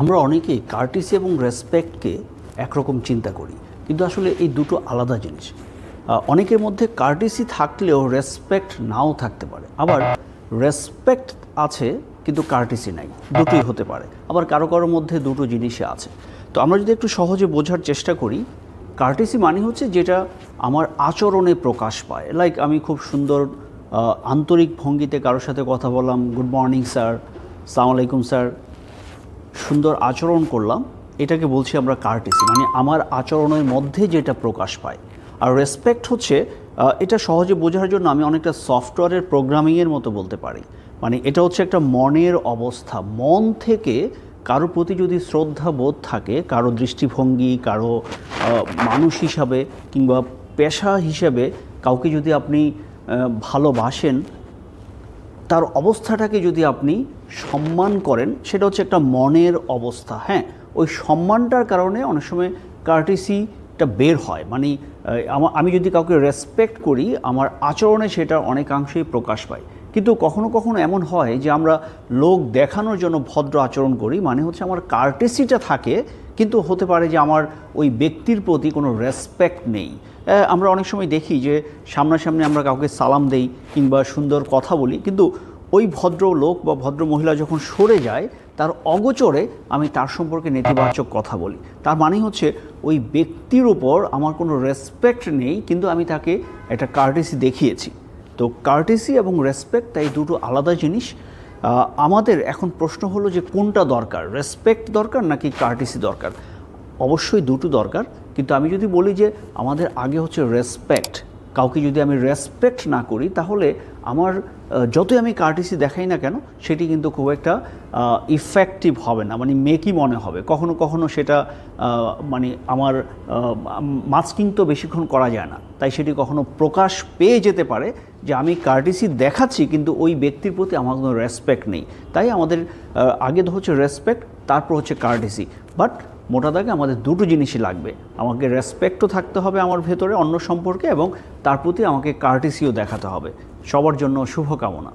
আমরা অনেকেই কার্টিসি এবং রেসপেক্টকে একরকম চিন্তা করি, কিন্তু আসলে এই দুটো আলাদা জিনিস। অনেকের মধ্যে কার্টিসি থাকলেও রেসপেক্ট নাও থাকতে পারে। আবার রেসপেক্ট আছে, কিন্তু কার্টিসি নাই। দুটোই হতে পারে। আবার কারও কারোর মধ্যে দুটো জিনিসই আছে। তো আমরা যদি একটু সহজে বোঝার চেষ্টা করি কার্টিসি মানে হচ্ছে যেটা আমার আচরণে প্রকাশ পায়। লাইক আমি খুব সুন্দর আন্তরিক ভঙ্গিতে কারোর সাথে কথা বললাম গুড মর্নিং স্যার সালাম আলাইকুম স্যার সুন্দর আচরণ করলাম, এটাকে বলছি আমরা কার্টিসি মানে আমার আচরণের মধ্যে যেটা প্রকাশ পায়। আর রেসপেক্ট হচ্ছে এটা সহজে বোঝার জন্য আমি অনেকটা সফটওয়্যারের প্রোগ্রামিংয়ের মতো বলতে পারি। মানে এটা হচ্ছে একটা মনের অবস্থা। মন থেকে কারও প্রতি যদি শ্রদ্ধা বোধ থাকে, কারও দৃষ্টিভঙ্গি, কারও মানুষ হিসাবে কিংবা পেশা হিসাবে কাউকে যদি আপনি ভালোবাসেন তার অবস্থাটাকে যদি আপনি সম্মান করেন, সেটা হচ্ছে একটা মনের অবস্থা হ্যাঁ? ওই সম্মানটার কারণে অনেক সময় কার্টিসিটা বের হয়। মানে আমি যদি কাউকে রেসপেক্ট করি, আমার আচরণে সেটা অনেকাংশেই প্রকাশ পায়। কিন্তু কখনো কখনো এমন হয় যে আমরা লোক দেখানোর জন্য ভদ্র আচরণ করি মানে হচ্ছে আমার কার্টেসিটা থাকে, কিন্তু হতে পারে যে আমার ওই ব্যক্তির প্রতি কোনো রেসপেক্ট নেই। আমরা অনেক সময় দেখি যে সামনাসামনি আমরা কাউকে সালাম দেই কিংবা সুন্দর কথা বলি, কিন্তু ওই ভদ্র লোক বা ভদ্র মহিলা যখন সরে যায়, তার অগোচরে আমি তার সম্পর্কে নেতিবাচক কথা বলি। তার মানে হচ্ছে ওই ব্যক্তির উপর আমার কোনো রেসপেক্ট নেই, কিন্তু আমি তাকে একটা কার্টেসি দেখিয়েছি। তো কার্টেসি এবং রেসপেক্ট তাই দুটো আলাদা জিনিস। আমাদের এখন প্রশ্ন হলো যে কোনটা দরকার? রেসপেক্ট দরকার নাকি কার্টেসি দরকার? অবশ্যই দুটো দরকার, কিন্তু আমি যদি বলি যে আমাদের আগে হচ্ছে রেসপেক্ট কাউকে যদি আমি রেসপেক্ট না করি, তাহলে আমার যতই আমি কার্টিসি দেখাই না কেন, সেটি কিন্তু খুব একটা ইফেক্টিভ হবে না মানে মেকি মনে হবে। কখনো কখনো সেটা মানে আমার মাস্কিং তো বেশিক্ষণ করা যায় না, তাই সেটি কখনো প্রকাশ পেয়ে যেতে পারে যে আমি কার্টিসি দেখাচ্ছি, কিন্তু ওই ব্যক্তির প্রতি আমার কোনো রেসপেক্ট নেই। তাই আমাদের আগে তো হচ্ছে রেসপেক্ট তারপর হচ্ছে কার্টিসি বাট মোটা দাগে আমাদের দুটো জিনিসই লাগবে। আমাকে রেসপেক্টও থাকতে হবে আমার ভেতরে অন্য সম্পর্কে এবং তার প্রতি আমাকে কার্টিসিও দেখাতে হবে। সবার জন্য শুভকামনা।